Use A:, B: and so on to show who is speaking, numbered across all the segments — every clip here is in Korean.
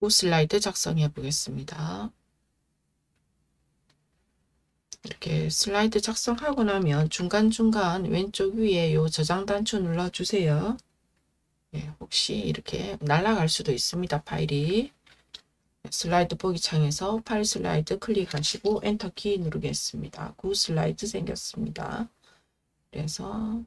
A: 구 슬라이드 작성해 보겠습니다. 이렇게 슬라이드 작성하고 나면 중간중간 왼쪽 위에 요 저장 단추 눌러주세요. 예, 혹시 이렇게 날아갈 수도 있습니다. 파일이. 슬라이드 보기 창에서 파일 슬라이드 클릭하시고 엔터 키 누르겠습니다. 구 슬라이드 생겼습니다. 그래서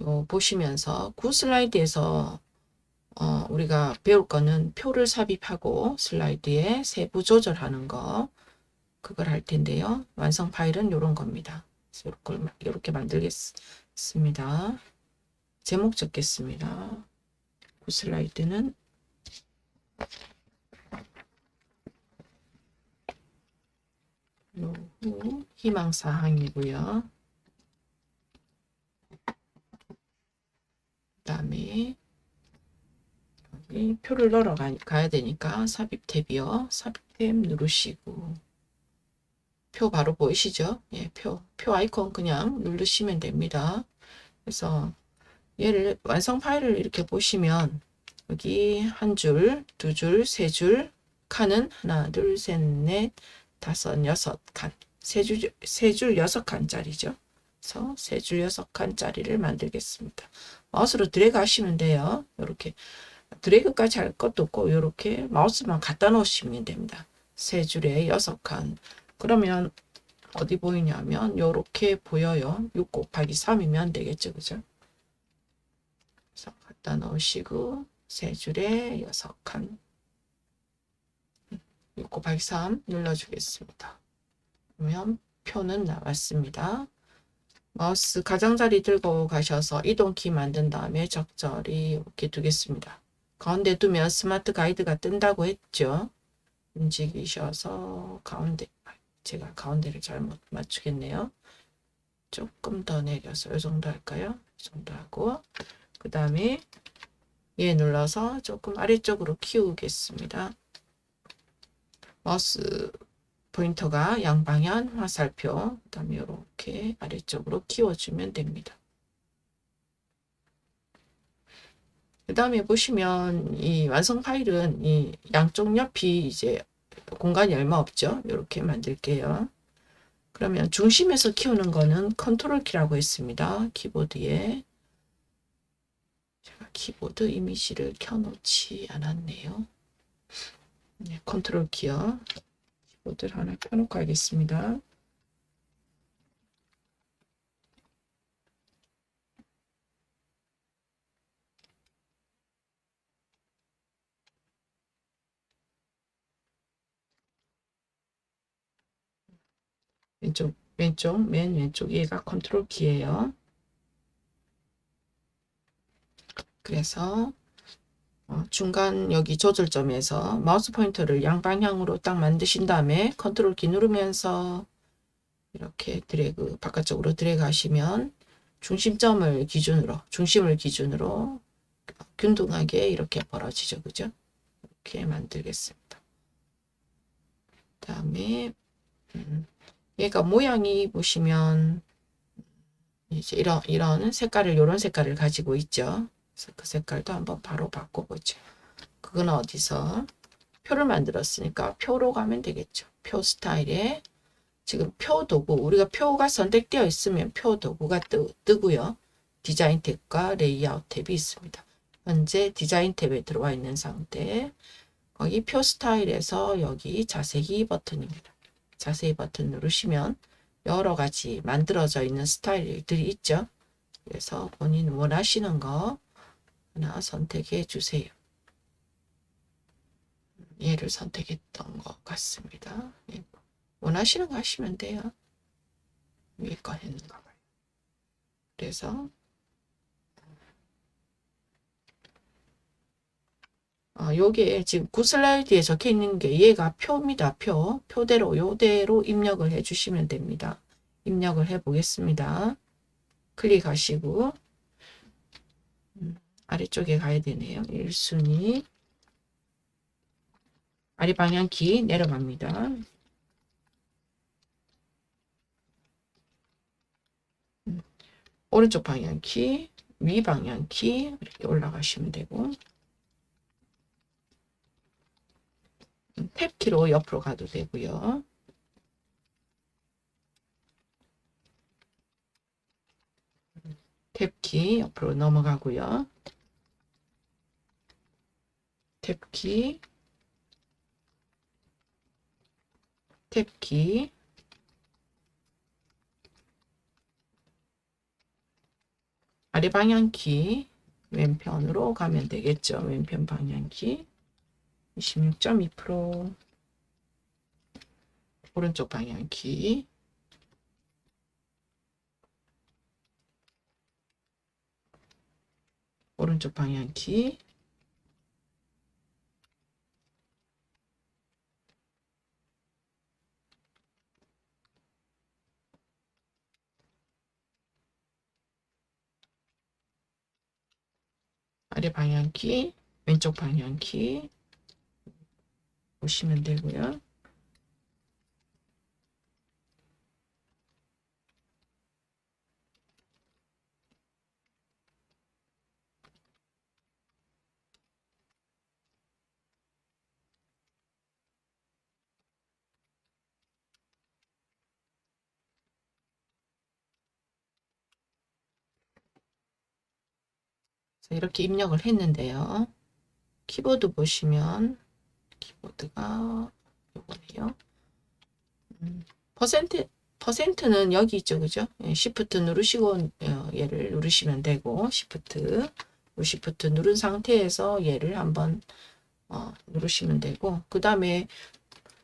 A: 요 보시면서 구 슬라이드에서 어, 우리가 배울 거는 표를 삽입하고 슬라이드에 세부 조절하는 거 그걸 할 텐데요. 완성 파일은 이런 겁니다. 이렇게, 만들겠습니다. 제목 적겠습니다. 구 슬라이드는 희망사항이고요. 그 다음에 여기 표를 넣으러 가, 가야 되니까 삽입 탭이요. 삽입 탭 누르시고 표 바로 보이시죠? 예, 표, 표 아이콘 그냥 누르시면 됩니다. 그래서 얘를 완성 파일을 이렇게 보시면 여기 한 줄, 두 줄, 세 줄, 칸은 하나, 둘, 셋, 넷, 다섯, 여섯 칸. 세 줄, 세 줄 여섯 칸짜리죠. 그래서 세 줄 여섯 칸짜리를 만들겠습니다. 마우스로 드래그 하시면 돼요. 이렇게 드래그까지 할 것도 없고 이렇게 마우스만 갖다 놓으시면 됩니다. 세 줄에 여섯 칸. 그러면 어디 보이냐면 이렇게 보여요. 6 곱하기 3이면 되겠죠. 그죠? 그래서 갖다 넣으시고 세 줄에 여섯 칸. 6 곱하기 3 눌러주겠습니다. 그러면 표는 나왔습니다. 마우스 가장자리 들고 가셔서 이동키 만든 다음에 적절히 이렇게 두겠습니다. 가운데 두면 스마트 가이드가 뜬다고 했죠. 움직이셔서 가운데 제가 가운데를 잘못 맞추겠네요. 조금 더 내려서 이 정도 할까요? 이 정도 하고 그 다음에 얘 눌러서 조금 아래쪽으로 키우겠습니다. 마우스 포인터가 양방향 화살표 그 다음에 이렇게 아래쪽으로 키워주면 됩니다. 그 다음에 보시면 이 완성 파일은 이 양쪽 옆이 이제 공간이 얼마 없죠. 이렇게 만들게요. 그러면 중심에서 키우는 거는 컨트롤 키라고 했습니다. 키보드에 제가 키보드 이미지를 켜놓지 않았네요. 네, 컨트롤 키요. 키보드를 하나 켜놓고 하겠습니다. 왼쪽, 왼쪽, 맨 왼쪽 얘가 컨트롤 키예요. 그래서 어, 중간 여기 조절점에서 마우스 포인터를 양방향으로 딱 만드신 다음에 컨트롤 키 누르면서 이렇게 드래그 바깥쪽으로 드래그 하시면 중심점을 기준으로 중심을 기준으로 균등하게 이렇게 벌어지죠. 그죠? 이렇게 만들겠습니다. 그 다음에 음, 얘가 모양이 보시면 이제 이런 이런 색깔을 이런 색깔을 가지고 있죠 그래서 그 색깔도 한번 바로 바꿔보죠. 그건 어디서 표를 만들었으니까 표로 가면 되겠죠. 표 스타일에 지금 표 도구 우리가 표가 선택되어 있으면 표 도구가 뜨, 뜨고요. 디자인 탭과 레이아웃 탭이 있습니다. 현재 디자인 탭에 들어와 있는 상태. 거기 표 스타일에서 여기 자세히 버튼입니다. 자세히 버튼 누르시면 여러 가지 만들어져 있는 스타일들이 있죠. 그래서 본인 원하시는 거 하나 선택해 주세요. 얘를 선택했던 것 같습니다. 예. 원하시는 거 하시면 돼요. 위에 거 했는가. 그래서 어, 요게 지금 구슬라이드에 적혀 있는 게 얘가 표입니다. 표. 표대로 요대로 입력을 해 주시면 됩니다. 입력을 해 보겠습니다. 클릭하시고 아래쪽에 가야 되네요. 1순위 아래 방향키 내려갑니다. 음, 오른쪽 방향키, 위 방향키 이렇게 올라가시면 되고 탭키로 옆으로 가도 되고요. 탭키 옆으로 넘어가고요. 탭키 탭키 아래 방향키 왼편으로 가면 되겠죠. 왼편 방향키 26.2% 오른쪽 방향키. 오른쪽 방향키. 아래 방향키 왼쪽 방향키 보시면 되고요. 이렇게 입력을 했는데요. 키보드 보시면 키보드가 요거네요. 음, 퍼센트 퍼센트는 여기 있죠, 그죠? 예, 시프트 누르시고 어, 얘를 누르시면 되고 시프트 시프트 누른 상태에서 얘를 한번 어, 누르시면 되고 그 다음에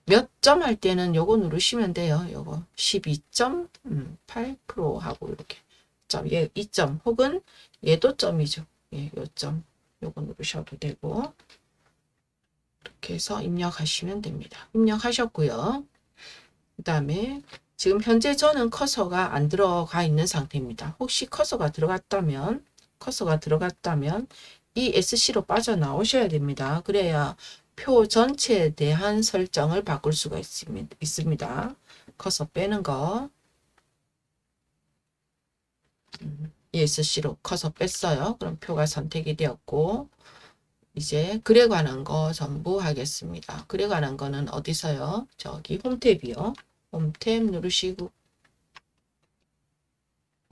A: 몇 점 할 때는 요거 누르시면 돼요. 요거 12.8% 하고 이렇게 점, 얘 2점 혹은 얘도 점이죠. 예, 요점 요거 누르셔도 되고 이렇게 해서 입력하시면 됩니다. 입력하셨고요. 그 다음에 지금 현재 저는 커서가 안 들어가 있는 상태입니다. 혹시 커서가 들어갔다면 커서가 들어갔다면 이 SC로 빠져나오셔야 됩니다. 그래야 표 전체에 대한 설정을 바꿀 수가 있습니다. 커서 빼는 거 음, ESC로 커서 뺐어요. 그럼 표가 선택이 되었고 이제 글에 관한 거 전부 하겠습니다. 글에 관한 거는 어디서요? 저기 홈탭이요. 홈탭 누르시고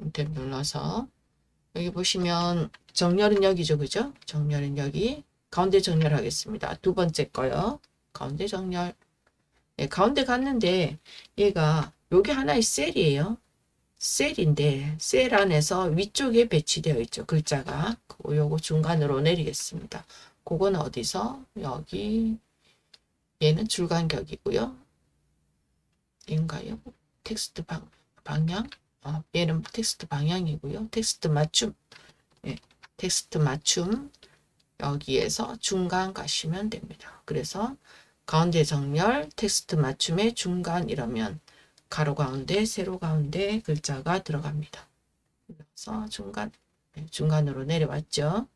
A: 홈탭 눌러서 여기 보시면 정렬은 여기죠. 그죠? 정렬은 여기 가운데 정렬하겠습니다. 두 번째 거요. 가운데 정렬 네, 가운데 갔는데 얘가 여기 하나의 셀이에요. 셀인데 셀 안에서 위쪽에 배치되어 있죠. 글자가 요거 중간으로 내리겠습니다. 그건 어디서 여기 얘는 줄간격이고요. 얘인가요? 텍스트 방, 방향 어, 얘는 텍스트 방향이고요. 텍스트 맞춤 예, 텍스트 맞춤 여기에서 중간 가시면 됩니다. 그래서 가운데 정렬 텍스트 맞춤의 중간 이러면 가로 가운데 세로 가운데 글자가 들어갑니다. 그래서 중간 네, 중간으로 내려왔죠.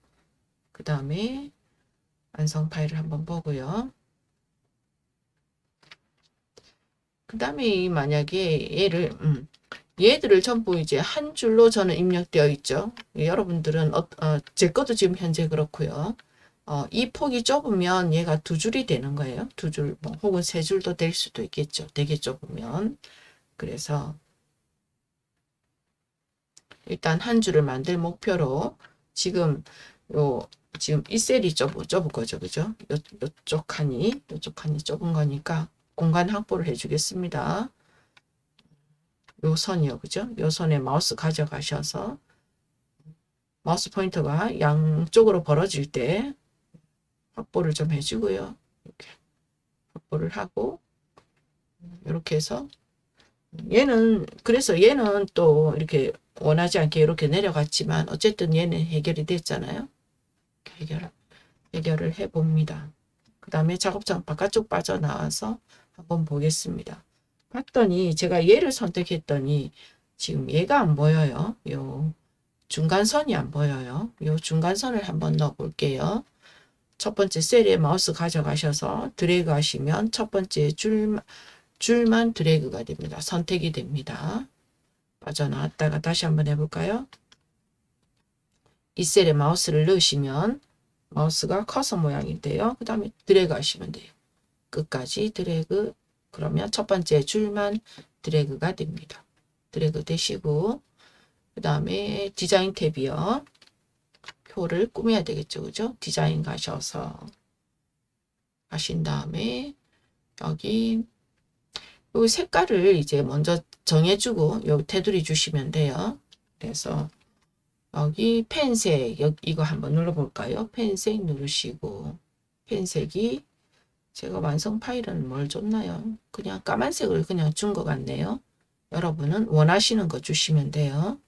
A: 그 다음에 완성 파일을 한번 보고요. 그 다음에 만약에 얘를 음, 얘들을 전부 이제 한 줄로 저는 입력되어 있죠. 여러분들은 어, 어, 제 것도 지금 현재 그렇고요. 어, 이 폭이 좁으면 얘가 두 줄이 되는 거예요. 두 줄, 뭐, 혹은 세 줄도 될 수도 있겠죠. 되게 좁으면. 그래서 일단 한 줄을 만들 목표로 지금 요 지금 이 셀이 좁은, 좁은 거죠. 그죠? 요, 요쪽 칸이 요쪽 칸이 좁은 거니까 공간 확보를 해 주겠습니다. 요 선이요. 그죠? 요 선에 마우스 가져가셔서 마우스 포인터가 양쪽으로 벌어질 때 확보를 좀 해주고요. 이렇게 확보를 하고 이렇게 해서 얘는 그래서 얘는 또 이렇게 원하지 않게 이렇게 내려갔지만 어쨌든 얘는 해결이 됐잖아요. 해결 해결을 해 봅니다. 그 다음에 작업장 바깥쪽 빠져나와서 한번 보겠습니다. 봤더니 제가 얘를 선택했더니 지금 얘가 안 보여요. 요 중간선이 안 보여요. 요 중간선을 한번 넣어 볼게요. 첫 번째 셀에 마우스 가져가셔서 드래그 하시면 첫 번째 줄, 줄만 드래그가 됩니다. 선택이 됩니다. 빠져나왔다가 다시 한번 해볼까요? 이 셀에 마우스를 넣으시면 마우스가 커서 모양인데요. 그 다음에 드래그 하시면 돼요. 끝까지 드래그 그러면 첫 번째 줄만 드래그가 됩니다. 드래그 되시고 그 다음에 디자인 탭이요. 표를 꾸며야 되겠죠. 그죠? 디자인 가셔서 하신 다음에 여기 요 색깔을 이제 먼저 정해주고 요 테두리 주시면 돼요. 그래서 여기 펜색 여기 이거 한번 눌러볼까요? 펜색 누르시고 펜색이 제가 완성 파일은 뭘 줬나요? 그냥 까만색을 그냥 준 것 같네요. 여러분은 원하시는 거 주시면 돼요.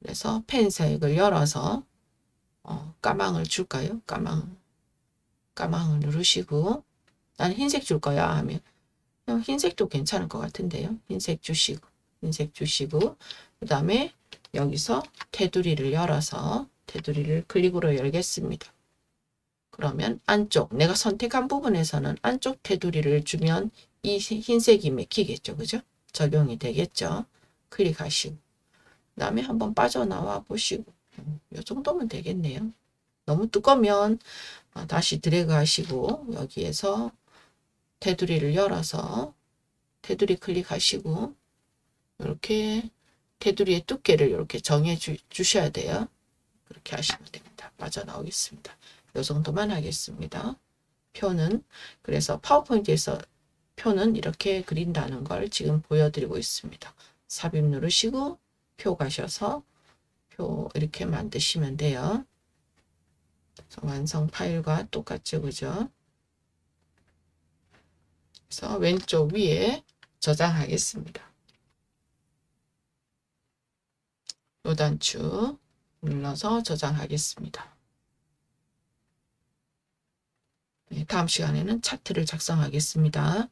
A: 그래서 펜색을 열어서 어, 까망을 줄까요? 까망 까망을 누르시고 난 흰색 줄 거야 하면 흰색도 괜찮을 것 같은데요. 흰색 주시고 흰색 주시고 그 다음에 여기서 테두리를 열어서 테두리를 클릭으로 열겠습니다. 그러면 안쪽 내가 선택한 부분에서는 안쪽 테두리를 주면 이 흰색이 맥히겠죠. 그죠? 적용이 되겠죠. 클릭하시고 그 다음에 한번 빠져나와 보시고 음, 이 정도면 되겠네요. 너무 두꺼우면 어, 다시 드래그 하시고 여기에서 테두리를 열어서 테두리 클릭하시고 이렇게 테두리의 두께를 이렇게 정해 주, 주셔야 돼요. 그렇게 하시면 됩니다. 빠져나오겠습니다. 이 정도만 하겠습니다. 표는 그래서 파워포인트에서 표는 이렇게 그린다는 걸 지금 보여드리고 있습니다. 삽입 누르시고 표 가셔서 표 이렇게 만드시면 돼요. 완성 파일과 똑같죠, 그죠? 그래서 왼쪽 위에 저장하겠습니다. 요단추 눌러서 저장하겠습니다. 네, 다음 시간에는 차트를 작성하겠습니다.